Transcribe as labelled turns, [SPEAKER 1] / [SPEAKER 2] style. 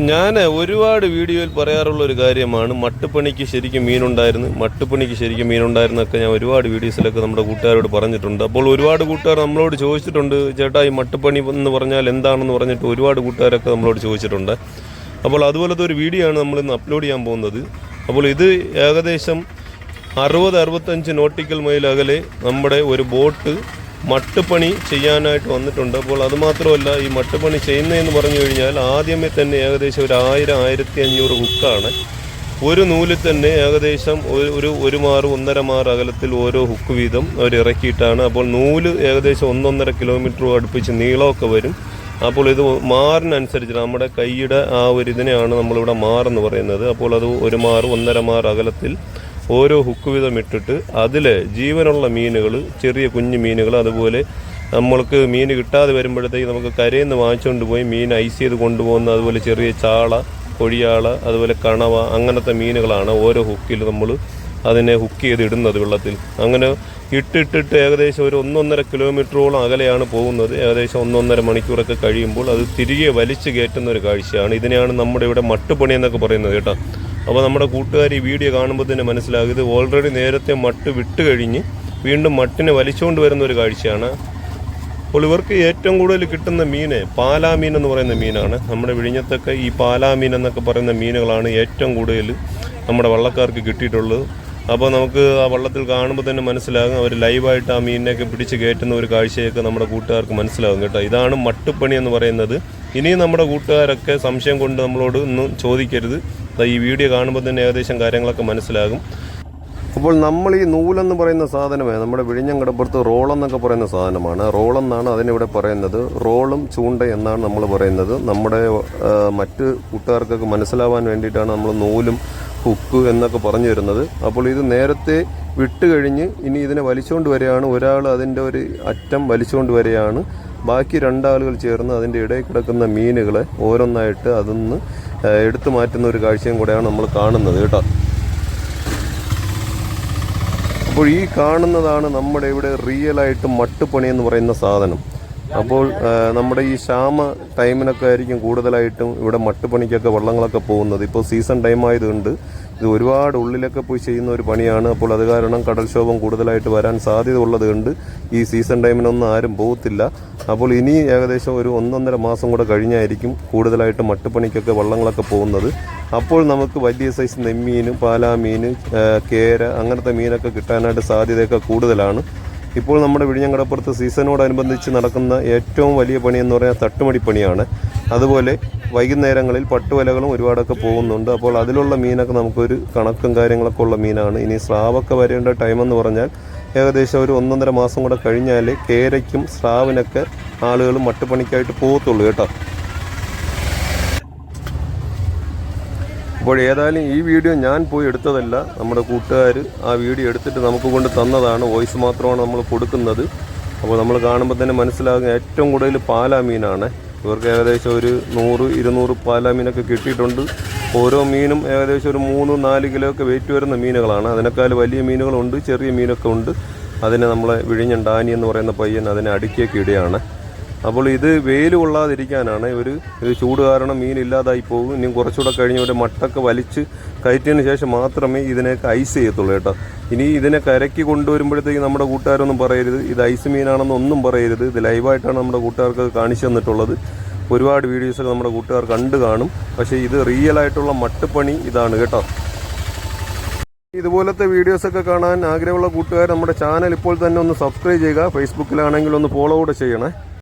[SPEAKER 1] ഞാൻ ഒരുപാട് വീഡിയോയിൽ പറയാറുള്ള ഒരു കാര്യമാണ് മട്ടുപ്പണിക്ക് ശരിക്കും മീനുണ്ടായിരുന്നു മട്ടുപ്പണിക്ക് ശരിക്കും മീനുണ്ടായിരുന്നൊക്കെ ഞാൻ ഒരുപാട് വീഡിയോസിലൊക്കെ നമ്മുടെ കൂട്ടുകാരോട് പറഞ്ഞിട്ടുണ്ട്. അപ്പോൾ ഒരുപാട് കൂട്ടുകാർ നമ്മളോട് ചോദിച്ചിട്ടുണ്ട് ചേട്ടാ ഈ മട്ടുപ്പണി എന്ന് പറഞ്ഞാൽ എന്താണെന്ന് പറഞ്ഞിട്ട് ഒരുപാട് കൂട്ടുകാരൊക്കെ നമ്മളോട് ചോദിച്ചിട്ടുണ്ട്. അപ്പോൾ അതുപോലത്തെ ഒരു വീഡിയോ ആണ് നമ്മൾ ഇന്ന് അപ്ലോഡ് ചെയ്യാൻ പോകുന്നത്. അപ്പോൾ ഇത് ഏകദേശം അറുപത് അറുപത്തഞ്ച് നോട്ടിക്കൽ മൈൽ അകലെ നമ്മുടെ ഒരു ബോട്ട് മട്ടുപണി ചെയ്യാനായിട്ട് വന്നിട്ടുണ്ട്. അപ്പോൾ അതുമാത്രമല്ല ഈ മട്ടുപണി ചെയ്യുന്നതെന്ന് പറഞ്ഞു കഴിഞ്ഞാൽ ആദ്യമേ തന്നെ ഏകദേശം ഒരു ആയിരം ആയിരത്തി അഞ്ഞൂറ് ഹുക്കാണ് ഒരു നൂലിൽ തന്നെ ഏകദേശം ഒരു ഒരു മാറ് ഒന്നര മാറ് അകലത്തിൽ ഓരോ ഹുക്ക് വീതം അവർ ഇറക്കിയിട്ടാണ്. അപ്പോൾ നൂൽ ഏകദേശം ഒന്നൊന്നര കിലോമീറ്റർ അടുപ്പിച്ച് നീളമൊക്കെ വരും. അപ്പോൾ ഇത് മാറിനനുസരിച്ച് നമ്മുടെ കൈയുടെ ആ ഒരു ഇതിനെയാണ് നമ്മളിവിടെ മാറെന്ന് പറയുന്നത്. അപ്പോൾ അത് ഒരു മാറ് ഒന്നര മാറ് അകലത്തിൽ ഓരോ ഹുക്ക് വീതം ഇട്ടിട്ട് അതിൽ ജീവനുള്ള മീനുകൾ ചെറിയ കുഞ്ഞു മീനുകൾ അതുപോലെ നമ്മൾക്ക് മീൻ കിട്ടാതെ വരുമ്പോഴത്തേക്ക് നമുക്ക് കരയിൽ നിന്ന് വാങ്ങിച്ചുകൊണ്ട് പോയി മീൻ ഐസ് ചെയ്ത് കൊണ്ടുപോകുന്ന അതുപോലെ ചെറിയ ചാള കൊഴിയാള അതുപോലെ കണവ അങ്ങനത്തെ മീനുകളാണ് ഓരോ ഹുക്കിൽ നമ്മൾ അതിനെ ഹുക്ക് ചെയ്ത് ഇടുന്നത് വെള്ളത്തിൽ. അങ്ങനെ ഇട്ടിട്ടിട്ട് ഏകദേശം ഒരു ഒന്നൊന്നര കിലോമീറ്ററോളം അകലെയാണ് പോകുന്നത്. ഏകദേശം ഒന്നൊന്നര മണിക്കൂറൊക്കെ കഴിയുമ്പോൾ അത് തിരികെ വലിച്ചു കയറ്റുന്ന ഒരു കാഴ്ചയാണ്. ഇതിനെയാണ് നമ്മുടെ ഇവിടെ മട്ടുപണി എന്നൊക്കെ പറയുന്നത് കേട്ടോ. അപ്പോൾ നമ്മുടെ കൂട്ടുകാർ ഈ വീഡിയോ കാണുമ്പോൾ തന്നെ മനസ്സിലാകും. ഇത് ഓൾറെഡി നേരത്തെ മട്ട് വിട്ട് കഴിഞ്ഞ് വീണ്ടും മട്ടിനെ വലിച്ചുകൊണ്ട് വരുന്ന ഒരു കാഴ്ചയാണ്. അപ്പോൾ ഇവർക്ക് ഏറ്റവും കൂടുതൽ കിട്ടുന്ന മീൻ പാലാ മീൻ എന്ന് പറയുന്ന മീനാണ്. നമ്മുടെ വിഴിഞ്ഞത്തൊക്കെ ഈ പാലാ മീൻ എന്നൊക്കെ പറയുന്ന മീനുകളാണ് ഏറ്റവും കൂടുതൽ നമ്മുടെ വള്ളക്കാർക്ക് കിട്ടിയിട്ടുള്ളത്. അപ്പോൾ നമുക്ക് ആ വള്ളത്തിൽ കാണുമ്പോൾ തന്നെ മനസ്സിലാകും. അവർ ലൈവായിട്ട് ആ മീനിനെയൊക്കെ പിടിച്ച് കയറ്റുന്ന ഒരു കാഴ്ചയൊക്കെ നമ്മുടെ കൂട്ടുകാർക്ക് മനസ്സിലാകും കേട്ടോ. ഇതാണ് മട്ടുപ്പണി എന്ന് പറയുന്നത്. ഇനിയും നമ്മുടെ കൂട്ടുകാരൊക്കെ സംശയം കൊണ്ട് നമ്മളോട് ഒന്നും ചോദിക്കരുത്. ഈ വീഡിയോ കാണുമ്പോൾ തന്നെ ഏകദേശം കാര്യങ്ങളൊക്കെ മനസ്സിലാകും. അപ്പോൾ നമ്മൾ ഈ നൂലെന്ന് പറയുന്ന സാധനമേ നമ്മുടെ വിഴിഞ്ഞം കടപ്പുറത്ത് റോളെന്നൊക്കെ പറയുന്ന സാധനമാണ്. റോളെന്നാണ് അതിനിവിടെ പറയുന്നത്. റോളും ചൂണ്ട എന്നാണ് നമ്മൾ പറയുന്നത്. നമ്മുടെ മറ്റ് കൂട്ടുകാർക്കൊക്കെ മനസ്സിലാവാൻ വേണ്ടിയിട്ടാണ് നമ്മൾ നൂലും ഹുക്ക് എന്നൊക്കെ പറഞ്ഞു വരുന്നത് അപ്പോൾ ഇത് നേരത്തെ വിട്ട് കഴിഞ്ഞ് ഇനി ഇതിനെ വലിച്ചുകൊണ്ട് വരികയാണ്. ഒരാൾ അതിന്റെ ഒരു അറ്റം വലിച്ചുകൊണ്ട് വരികയാണ്. ബാക്കി രണ്ടാളുകൾ ചേർന്ന് അതിന്റെ ഇടയിൽ കിടക്കുന്ന മീനുകളെ ഓരോന്നായിട്ട് അതൊന്ന് എടുത്തു മാറ്റുന്ന ഒരു കാഴ്ചയും കൂടെയാണ് നമ്മൾ കാണുന്നത് കേട്ടോ. അപ്പോൾ ഈ കാണുന്നതാണ് നമ്മുടെ ഇവിടെ റിയലായിട്ട് മട്ടുപണി എന്ന് പറയുന്ന സാധനം. അപ്പോൾ നമ്മുടെ ഈ ക്ഷാമ ടൈമിനൊക്കെ ആയിരിക്കും കൂടുതലായിട്ടും ഇവിടെ മട്ടുപണിക്കൊക്കെ വള്ളങ്ങളൊക്കെ പോകുന്നത്. ഇപ്പോൾ സീസൺ ടൈം ആയതുകൊണ്ട് ഇത് ഒരുപാട് ഉള്ളിലൊക്കെ പോയി ചെയ്യുന്ന ഒരു പണിയാണ്. അപ്പോൾ അത് കാരണം കടൽക്ഷോഭം കൂടുതലായിട്ട് വരാൻ സാധ്യത ഉള്ളത് കൊണ്ട് ഈ സീസൺ ടൈമിനൊന്നും ആരും പോകത്തില്ല അപ്പോൾ ഇനി ഏകദേശം ഒരു ഒന്നൊന്നര മാസം കൂടെ കഴിഞ്ഞായിരിക്കും കൂടുതലായിട്ട് മട്ടുപണിക്കൊക്കെ വള്ളങ്ങളൊക്കെ പോകുന്നത്. അപ്പോൾ നമുക്ക് വലിയ സൈസ് നെമ്മീനും പാലാമീൻ കേര അങ്ങനത്തെ മീനൊക്കെ കിട്ടാനായിട്ട് സാധ്യതയൊക്കെ കൂടുതലാണ്. ഇപ്പോൾ നമ്മുടെ വിഴിഞ്ഞങ്കടപ്പുറത്ത് സീസണോടനുബന്ധിച്ച് നടക്കുന്ന ഏറ്റവും വലിയ പണി എന്ന് പറയുന്നത് തട്ടുമടി പണിയാണ്. അതുപോലെ വൈകുന്നേരങ്ങളിൽ പട്ടുവലകളും ഒരുപാടൊക്കെ പോകുന്നുണ്ട്. അപ്പോൾ അതിലുള്ള മീനൊക്കെ നമുക്കൊരു കണക്കും കാര്യങ്ങളൊക്കെ ഉള്ള മീനാണ്. ഇനി സ്രാവൊക്കെ വരേണ്ട ടൈം എന്ന് പറഞ്ഞാൽ ഏകദേശം ഒരു ഒന്നൊന്നര മാസം കൂടെ കഴിഞ്ഞാൽ കേരയ്ക്കും സ്രാവിനൊക്കെ ആളുകൾ മട്ടുപണിക്കായിട്ട് പോകത്തുള്ളൂ കേട്ടോ. അപ്പോൾ ഏതായാലും ഈ വീഡിയോ ഞാൻ പോയി എടുത്തതല്ല. നമ്മുടെ കൂട്ടുകാർ ആ വീഡിയോ എടുത്തിട്ട് നമുക്ക് കൊണ്ട് തന്നതാണ്. വോയിസ് മാത്രമാണ് നമ്മൾ കൊടുക്കുന്നത്. അപ്പോൾ നമ്മൾ കാണുമ്പോൾ തന്നെ മനസ്സിലാകുന്ന ഏറ്റവും കൂടുതൽ പാലാ മീനാണ് ഇവർക്ക് ഏകദേശം ഒരു നൂറ് ഇരുന്നൂറ് പാലാ മീനൊക്കെ കിട്ടിയിട്ടുണ്ട്. ഓരോ മീനും ഏകദേശം ഒരു മൂന്ന് നാല് കിലോ ഒക്കെ വെയിറ്റ് വരുന്ന മീനുകളാണ്. അതിനേക്കാൾ വലിയ മീനുകളുണ്ട് ചെറിയ മീനൊക്കെ ഉണ്ട്. അതിനെ നമ്മളെ വിഴിഞ്ഞൻ ഡാനി എന്ന് പറയുന്ന പയ്യൻ അതിനെ അടുക്കിയൊക്കെ ഇടുകയാണ്. അപ്പോൾ ഇത് വെയിൽ കൊള്ളാതിരിക്കാനാണ് ഇത് ചൂട് കാരണം മീൻ ഇല്ലാതായി പോകും. ഇനി കുറച്ചുകൂടെ കഴിഞ്ഞ് ഒരു മട്ടൊക്കെ വലിച്ച് കയറ്റിയതിന് ശേഷം മാത്രമേ ഇതിനെയൊക്കെ ഐസ് ചെയ്യത്തുള്ളൂ കേട്ടോ. ഇനി ഇതിനെ കരക്കി കൊണ്ടുവരുമ്പോഴത്തേക്ക് നമ്മുടെ കൂട്ടുകാരൊന്നും പറയരുത്. ഇത് ഐസ് മീനാണെന്ന് ഒന്നും പറയരുത്. ഇത് ലൈവായിട്ടാണ് നമ്മുടെ കൂട്ടുകാർക്ക് കാണിച്ചു തന്നിട്ടുള്ളത്. ഒരുപാട് വീഡിയോസൊക്കെ നമ്മുടെ കൂട്ടുകാർ കണ്ടു കാണും. പക്ഷേ ഇത് റിയൽ ആയിട്ടുള്ള മട്ടുപണി ഇതാണ് കേട്ടോ. ഇതുപോലത്തെ വീഡിയോസൊക്കെ കാണാൻ ആഗ്രഹമുള്ള കൂട്ടുകാർ നമ്മുടെ ചാനൽ ഇപ്പോൾ തന്നെ ഒന്ന് സബ്സ്ക്രൈബ് ചെയ്യുക. ഫേസ്ബുക്കിലാണെങ്കിൽ ഒന്ന് ഫോളോ കൂടെ ചെയ്യണേ.